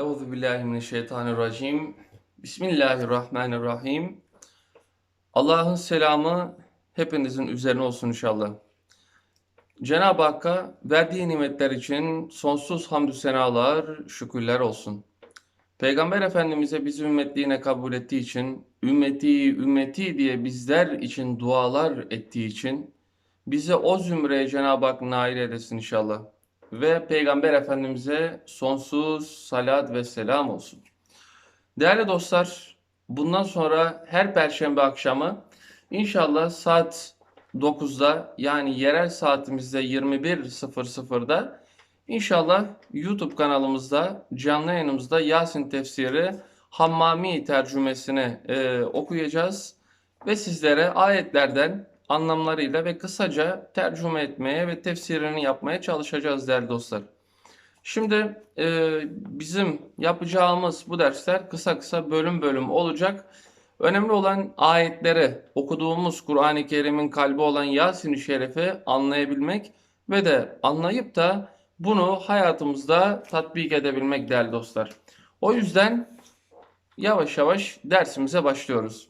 Euzu billahi mineşşeytanirracim. Bismillahirrahmanirrahim. Allah'ın selamı hepinizin üzerine olsun inşallah. Cenab-ı Hakk'a verdiği nimetler için sonsuz hamdü senalar, şükürler olsun. Peygamber Efendimiz'e bizi ümmetliğine kabul ettiği için, ümmeti, ümmeti diye bizler için dualar ettiği için bize o zümreye Cenab-ı Hak nail eylesin inşallah. Ve Peygamber Efendimiz'e sonsuz salat ve selam olsun. Değerli dostlar, bundan sonra her perşembe akşamı inşallah saat 9'da yani yerel saatimizde 21.00'da inşallah YouTube kanalımızda canlı yayınımızda Yasin tefsiri Hammami tercümesini e, okuyacağız ve sizlere ayetlerden anlamlarıyla ve kısaca tercüme etmeye ve tefsirini yapmaya çalışacağız değerli dostlar. Şimdi e, bizim yapacağımız bu dersler kısa kısa bölüm bölüm olacak. Önemli olan ayetleri okuduğumuz Kur'an-ı Kerim'in kalbi olan Yasin-i Şerif'i anlayabilmek ve de anlayıp da bunu hayatımızda tatbik edebilmek değerli dostlar. O yüzden yavaş yavaş dersimize başlıyoruz.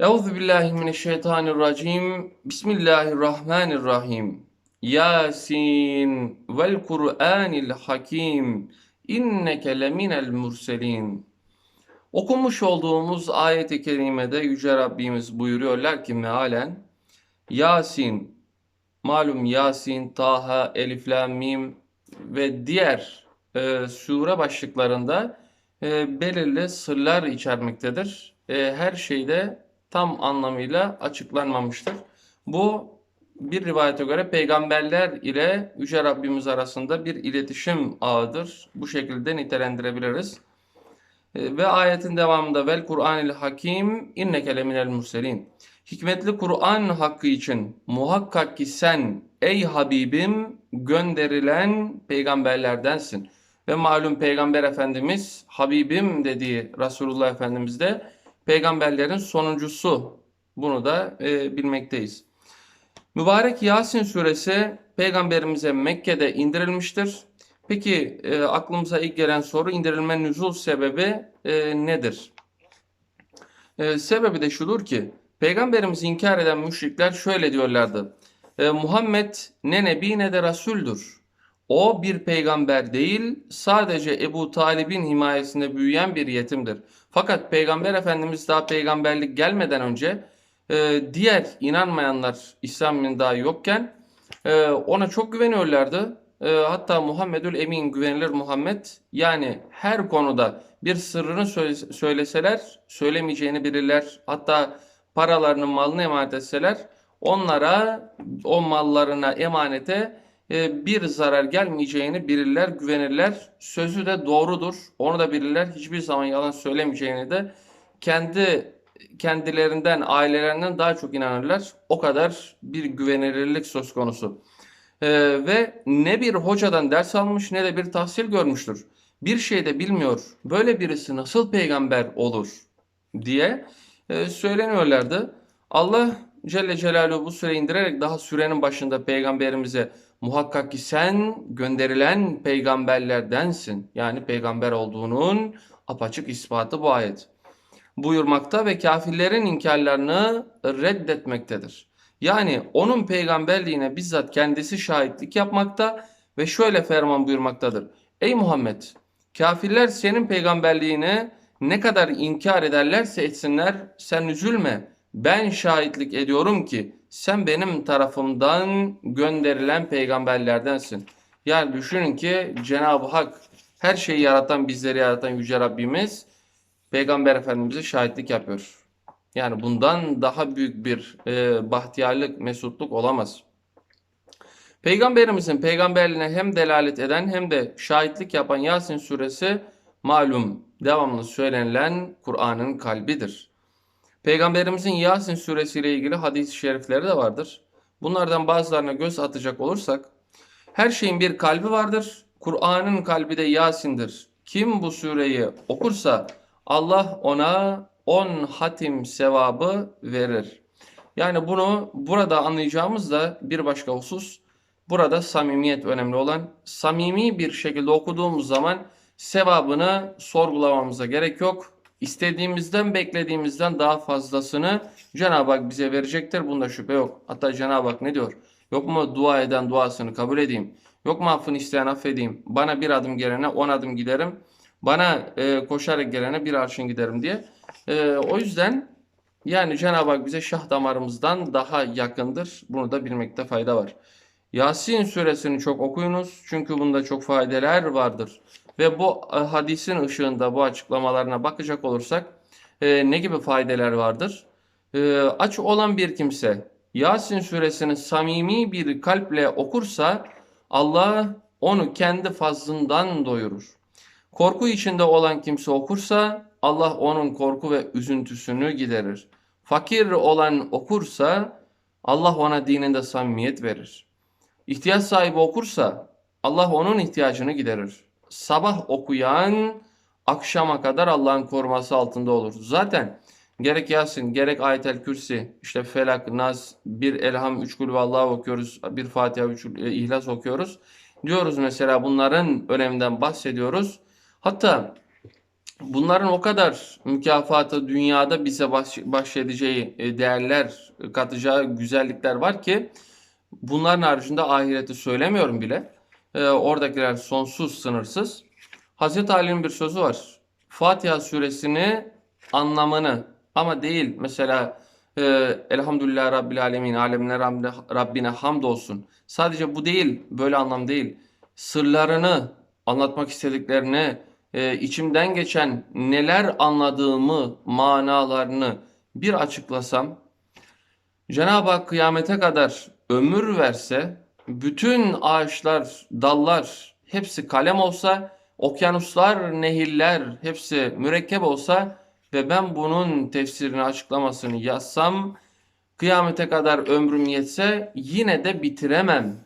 Euzu billahi mineşşeytanirracim. Bismillahirrahmanirrahim. Yasin vel Kur'anil Hakim. İnneke leminel murselin. Okumuş olduğumuz ayet-i kerimede Yüce Rabbimiz buyuruyorlar ki mealen Yasin, malum Yasin, Taha, Elif, Lam, Mim ve diğer e, sure başlıklarında e, belirli sırlar içermektedir. E, her şeyde tam anlamıyla açıklanmamıştır. Bu bir rivayete göre peygamberler ile Yüce Rabbimiz arasında bir iletişim ağıdır. Bu şekilde nitelendirebiliriz. E, Ve ayetin devamında vel Kur'anil Hakim inneke leminel murselin. Hikmetli Kur'an hakkı için muhakkak ki sen ey Habibim gönderilen peygamberlerdensin. Ve malum peygamber efendimiz Habibim dediği Resulullah Efendimiz de peygamberlerin sonuncusu. Bunu da e, bilmekteyiz. Mübarek Yasin suresi peygamberimize Mekke'de indirilmiştir. Peki e, aklımıza ilk gelen soru indirilme nüzul sebebi e, nedir? E, sebebi de şudur ki peygamberimizi inkar eden müşrikler şöyle diyorlardı. E, Muhammed ne nebi ne de rasuldür. O bir peygamber değil, sadece Ebu Talib'in himayesinde büyüyen bir yetimdir. Fakat Peygamber Efendimiz daha peygamberlik gelmeden önce e, diğer inanmayanlar İslam'ın daha yokken e, ona çok güveniyorlardı. E, hatta Muhammedül Emin güvenilir Muhammed yani her konuda bir sırrını söyle- söyleseler söylemeyeceğini bilirler. Hatta paralarını malını emanet etseler onlara o mallarına emanete bir zarar gelmeyeceğini bilirler, güvenirler. Sözü de doğrudur. Onu da bilirler. Hiçbir zaman yalan söylemeyeceğini de kendi kendilerinden, ailelerinden daha çok inanırlar. O kadar bir güvenilirlik söz konusu. Ee, ve ne bir hocadan ders almış ne de bir tahsil görmüştür. Bir şey de bilmiyor. Böyle birisi nasıl peygamber olur diye e, söyleniyorlardı. Allah Celle Celaluhu bu süre indirerek daha sürenin başında peygamberimize muhakkak ki sen gönderilen peygamberlerdensin. Yani peygamber olduğunun apaçık ispatı bu ayet. Buyurmakta ve kafirlerin inkarlarını reddetmektedir. Yani onun peygamberliğine bizzat kendisi şahitlik yapmakta ve şöyle ferman buyurmaktadır. Ey Muhammed! Kafirler senin peygamberliğine ne kadar inkar ederlerse etsinler sen üzülme. Ben şahitlik ediyorum ki sen benim tarafımdan gönderilen peygamberlerdensin. Yani düşünün ki Cenab-ı Hak her şeyi yaratan bizleri yaratan Yüce Rabbimiz Peygamber Efendimiz'e şahitlik yapıyor. Yani bundan daha büyük bir e, bahtiyarlık, mesutluk olamaz. Peygamberimizin peygamberliğine hem delalet eden hem de şahitlik yapan Yasin suresi malum devamlı söylenilen Kur'an'ın kalbidir. Peygamberimizin Yasin suresiyle ilgili hadis-i şerifleri de vardır. Bunlardan bazılarına göz atacak olursak, her şeyin bir kalbi vardır. Kur'an'ın kalbi de Yasin'dir. Kim bu sureyi okursa Allah ona 10 hatim sevabı verir. Yani bunu burada anlayacağımız da bir başka husus. Burada samimiyet önemli olan. Samimi bir şekilde okuduğumuz zaman sevabını sorgulamamıza gerek yok. İstediğimizden, beklediğimizden daha fazlasını Cenab-ı Hak bize verecektir. Bunda şüphe yok. Hatta Cenab-ı Hak ne diyor? Yok mu dua eden duasını kabul edeyim? Yok mu affını isteyen affedeyim? Bana bir adım gelene on adım giderim. Bana e, koşarak gelene bir arşın giderim diye. E, o yüzden yani Cenab-ı Hak bize şah damarımızdan daha yakındır. Bunu da bilmekte fayda var. Yasin suresini çok okuyunuz. Çünkü bunda çok faydeler vardır. Ve bu e, hadisin ışığında bu açıklamalarına bakacak olursak e, ne gibi faydeler vardır? E, aç olan bir kimse Yasin suresini samimi bir kalple okursa Allah onu kendi fazlından doyurur. Korku içinde olan kimse okursa Allah onun korku ve üzüntüsünü giderir. Fakir olan okursa Allah ona dininde samimiyet verir. İhtiyaç sahibi okursa Allah onun ihtiyacını giderir. Sabah okuyan akşama kadar Allah'ın koruması altında olur. Zaten gerek Yasin, gerek Ayetel Kürsi, işte Felak, Nas, bir Elham, üç Kulü Vallahi okuyoruz, bir Fatiha, üç e, İhlas okuyoruz. Diyoruz mesela bunların öneminden bahsediyoruz. Hatta bunların o kadar mükafatı dünyada bize bahş bahşedeceği e, değerler, katacağı güzellikler var ki bunların haricinde ahireti söylemiyorum bile. E, oradakiler sonsuz, sınırsız. Hazreti Ali'nin bir sözü var. Fatiha suresini anlamını ama değil mesela e, Elhamdülillah Rabbil Alemin, alemler Rabbine, hamdolsun. Sadece bu değil, böyle anlam değil. Sırlarını, anlatmak istediklerini, e, içimden geçen neler anladığımı, manalarını bir açıklasam, Cenab-ı Hak kıyamete kadar ömür verse, bütün ağaçlar, dallar hepsi kalem olsa, okyanuslar, nehirler hepsi mürekkep olsa ve ben bunun tefsirini, açıklamasını yazsam, kıyamete kadar ömrüm yetse yine de bitiremem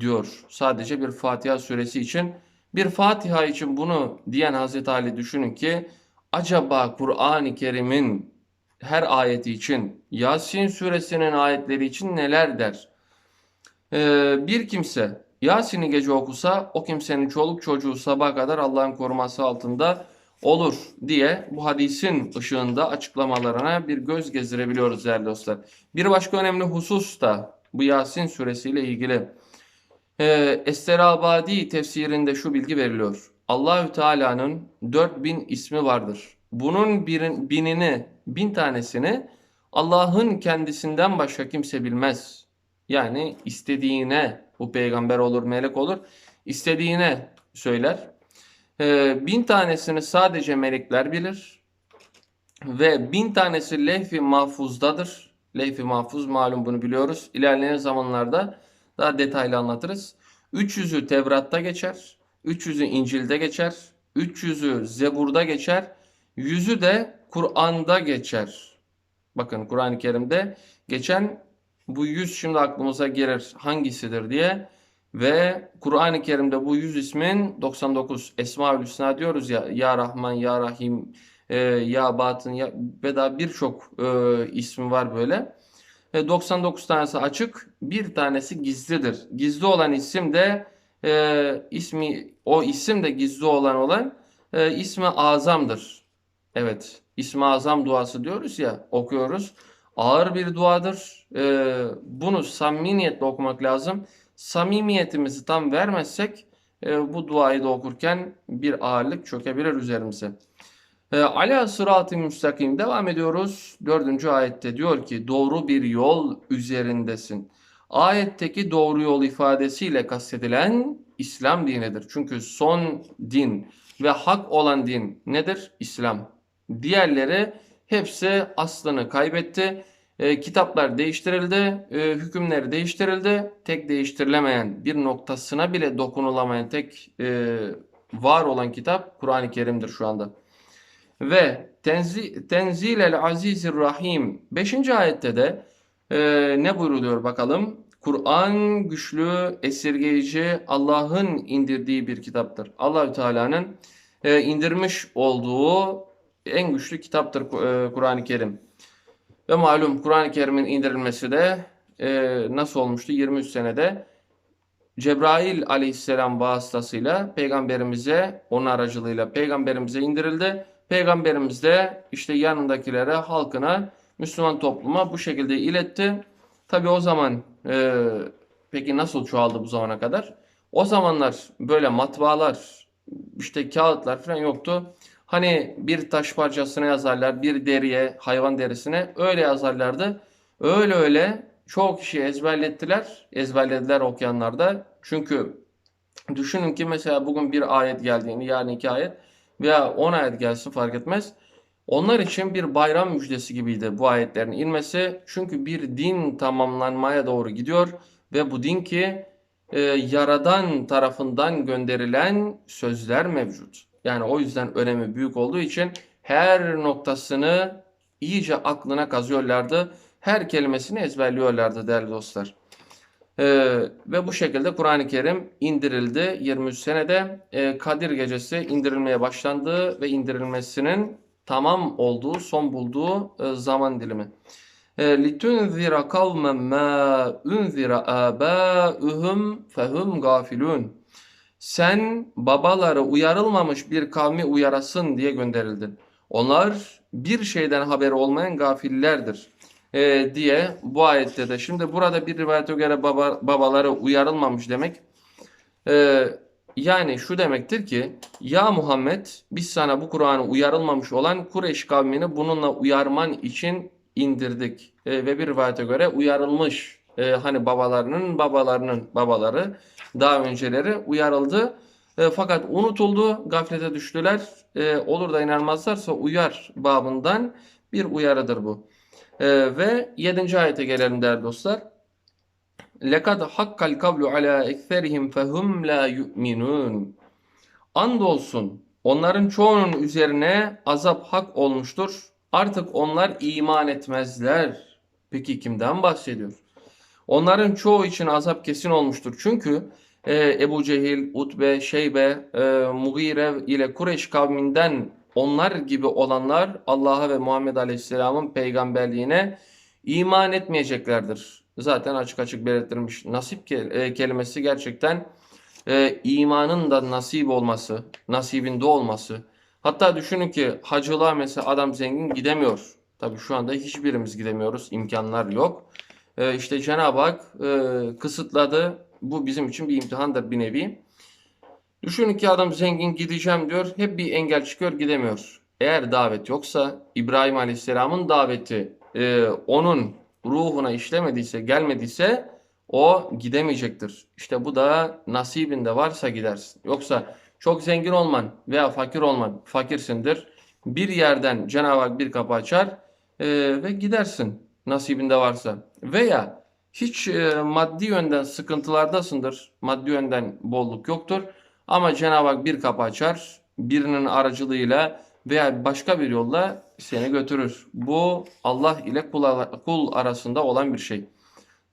diyor. Sadece bir Fatiha suresi için. Bir Fatiha için bunu diyen Hazreti Ali düşünün ki acaba Kur'an-ı Kerim'in her ayeti için Yasin suresinin ayetleri için neler der? Ee, bir kimse Yasin'i gece okusa o kimsenin çoluk çocuğu sabah kadar Allah'ın koruması altında olur diye bu hadisin ışığında açıklamalarına bir göz gezdirebiliyoruz değerli dostlar. Bir başka önemli husus da bu Yasin suresiyle ilgili. Ee, Esterabadi tefsirinde şu bilgi veriliyor. Allahü Teala'nın 4000 ismi vardır. Bunun birin, binini, bin tanesini Allah'ın kendisinden başka kimse bilmez. Yani istediğine bu peygamber olur, melek olur, istediğine söyler. Ee, bin tanesini sadece melekler bilir. Ve bin tanesi lehfi mahfuzdadır. Lehfi mahfuz malum bunu biliyoruz. İlerleyen zamanlarda daha detaylı anlatırız. 300'ü Tevrat'ta geçer. 300'ü İncil'de geçer. 300'ü Zebur'da geçer. 100'ü de Kur'an'da geçer. Bakın Kur'an-ı Kerim'de geçen bu 100 şimdi aklımıza gelir hangisidir diye. Ve Kur'an-ı Kerim'de bu 100 ismin 99 Esma-ül Hüsna diyoruz ya. Ya Rahman, Ya Rahim, e, Ya Batın ya, ve daha birçok e, ismi var böyle. E, 99 tanesi açık, bir tanesi gizlidir. Gizli olan isim de e, ismi o isim de gizli olan olan e, ismi azamdır. Evet, ismi azam duası diyoruz ya, okuyoruz. Ağır bir duadır. E, bunu samimiyetle okumak lazım samimiyetimizi tam vermezsek e, bu duayı da okurken bir ağırlık çökebilir üzerimize. E, Ala sıratı müstakim devam ediyoruz. Dördüncü ayette diyor ki doğru bir yol üzerindesin. Ayetteki doğru yol ifadesiyle kastedilen İslam dinidir. Çünkü son din ve hak olan din nedir? İslam. Diğerleri hepsi aslını kaybetti e, kitaplar değiştirildi, e, hükümleri değiştirildi. Tek değiştirilemeyen bir noktasına bile dokunulamayan tek e, var olan kitap Kur'an-ı Kerim'dir şu anda. Ve tenzi, Tenzil el Azizir Rahim 5. ayette de e, ne buyruluyor bakalım? Kur'an güçlü, esirgeyici, Allah'ın indirdiği bir kitaptır. Allahü Teala'nın e, indirmiş olduğu en güçlü kitaptır e, Kur'an-ı Kerim. Ve malum Kur'an-ı Kerim'in indirilmesi de e, nasıl olmuştu? 23 senede Cebrail aleyhisselam vasıtasıyla peygamberimize, onun aracılığıyla peygamberimize indirildi. Peygamberimiz de işte yanındakilere, halkına, Müslüman topluma bu şekilde iletti. Tabi o zaman e, peki nasıl çoğaldı bu zamana kadar? O zamanlar böyle matbaalar, işte kağıtlar falan yoktu. Hani bir taş parçasına yazarlar, bir deriye, hayvan derisine öyle yazarlardı. Öyle öyle çoğu kişi ezberlettiler. Ezberlediler okuyanlar da. Çünkü düşünün ki mesela bugün bir ayet geldiğini, yarın iki ayet veya on ayet gelsin fark etmez. Onlar için bir bayram müjdesi gibiydi bu ayetlerin inmesi. Çünkü bir din tamamlanmaya doğru gidiyor ve bu din ki e, Yaradan tarafından gönderilen sözler mevcut. Yani o yüzden önemi büyük olduğu için her noktasını iyice aklına kazıyorlardı. Her kelimesini ezberliyorlardı değerli dostlar. Ee, ve bu şekilde Kur'an-ı Kerim indirildi. 23 senede e, Kadir Gecesi indirilmeye başlandı ve indirilmesinin tamam olduğu, son bulduğu e, zaman dilimi. لِتُنْذِرَ قَوْمًا مَا اُنْذِرَ آبَاؤُهُمْ فَهُمْ غَافِلُونَ sen babaları uyarılmamış bir kavmi uyarasın diye gönderildin. Onlar bir şeyden haberi olmayan gafillerdir e, diye bu ayette de. Şimdi burada bir rivayete göre baba, babaları uyarılmamış demek. E, yani şu demektir ki ya Muhammed biz sana bu Kur'an'ı uyarılmamış olan Kureyş kavmini bununla uyarman için indirdik. E, ve bir rivayete göre uyarılmış e, hani babalarının babalarının babaları daha önceleri uyarıldı. E, fakat unutuldu, gaflete düştüler. E, olur da inanmazlarsa uyar babından bir uyarıdır bu. E, ve 7. ayete gelelim değerli dostlar. لَقَدْ حَقَّ الْقَوْلُ عَلَى اَكْثَرِهِمْ فَهُمْ لَا يُؤْمِنُونَ Andolsun onların çoğunun üzerine azap hak olmuştur. Artık onlar iman etmezler. Peki kimden bahsediyor? Onların çoğu için azap kesin olmuştur. Çünkü e, Ebu Cehil, Utbe, Şeybe, e, Mugire ile Kureyş kavminden onlar gibi olanlar Allah'a ve Muhammed Aleyhisselam'ın peygamberliğine iman etmeyeceklerdir. Zaten açık açık belirtilmiş. Nasip e, kelimesi gerçekten e, imanın da nasip olması, nasibinde olması. Hatta düşünün ki hacılığa mesela adam zengin gidemiyor. Tabii şu anda hiçbirimiz gidemiyoruz. imkanlar yok. E, işte Cenab-ı Hak e, kısıtladı. Bu bizim için bir imtihandır bir nevi. Düşünün ki adam zengin gideceğim diyor. Hep bir engel çıkıyor gidemiyor. Eğer davet yoksa İbrahim Aleyhisselam'ın daveti e, onun ruhuna işlemediyse gelmediyse o gidemeyecektir. İşte bu da nasibinde varsa gidersin. Yoksa çok zengin olman veya fakir olman fakirsindir. Bir yerden Cenab-ı Hak bir kapı açar e, ve gidersin nasibinde varsa. Veya hiç e, maddi yönden sıkıntılardasındır. Maddi yönden bolluk yoktur. Ama Cenab-ı Hak bir kapı açar. Birinin aracılığıyla veya başka bir yolla seni götürür. Bu Allah ile kul arasında olan bir şey.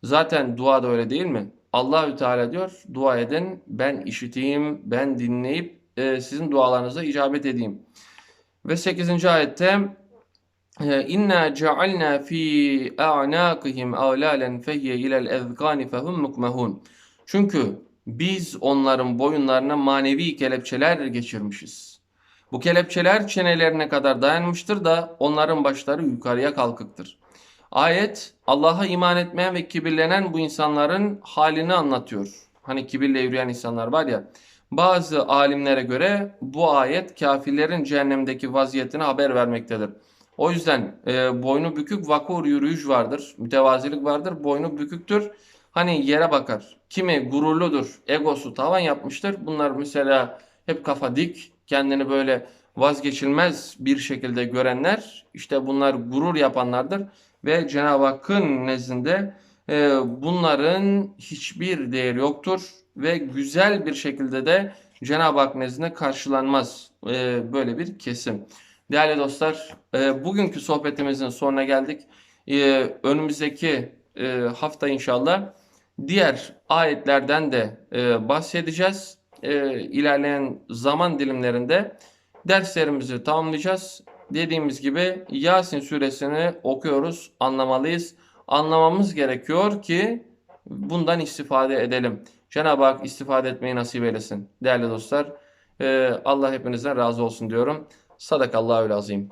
Zaten dua da öyle değil mi? Allahü Teala diyor dua edin ben işiteyim ben dinleyip e, sizin dualarınıza icabet edeyim. Ve 8. ayette inna cealna fi a'naqihim ağlalen fehye ilel ezkani fehum mukmehun. Çünkü biz onların boyunlarına manevi kelepçeler geçirmişiz. Bu kelepçeler çenelerine kadar dayanmıştır da onların başları yukarıya kalkıktır. Ayet Allah'a iman etmeyen ve kibirlenen bu insanların halini anlatıyor. Hani kibirle yürüyen insanlar var ya. Bazı alimlere göre bu ayet kafirlerin cehennemdeki vaziyetini haber vermektedir. O yüzden e, boynu bükük vakur yürüyüş vardır. Mütevazilik vardır. Boynu büküktür. Hani yere bakar. Kimi gururludur. Egosu tavan yapmıştır. Bunlar mesela hep kafa dik. Kendini böyle vazgeçilmez bir şekilde görenler işte bunlar gurur yapanlardır ve Cenab-ı Hakk'ın nezdinde e, bunların hiçbir değeri yoktur ve güzel bir şekilde de Cenab-ı Hak nezdinde karşılanmaz e, böyle bir kesim. Değerli dostlar, e, bugünkü sohbetimizin sonuna geldik. E, önümüzdeki e, hafta inşallah diğer ayetlerden de e, bahsedeceğiz. E, ilerleyen zaman dilimlerinde derslerimizi tamamlayacağız. Dediğimiz gibi Yasin suresini okuyoruz, anlamalıyız. Anlamamız gerekiyor ki bundan istifade edelim. Cenab-ı Hak istifade etmeyi nasip eylesin. Değerli dostlar, e, Allah hepinizden razı olsun diyorum. Sadakallahül azim.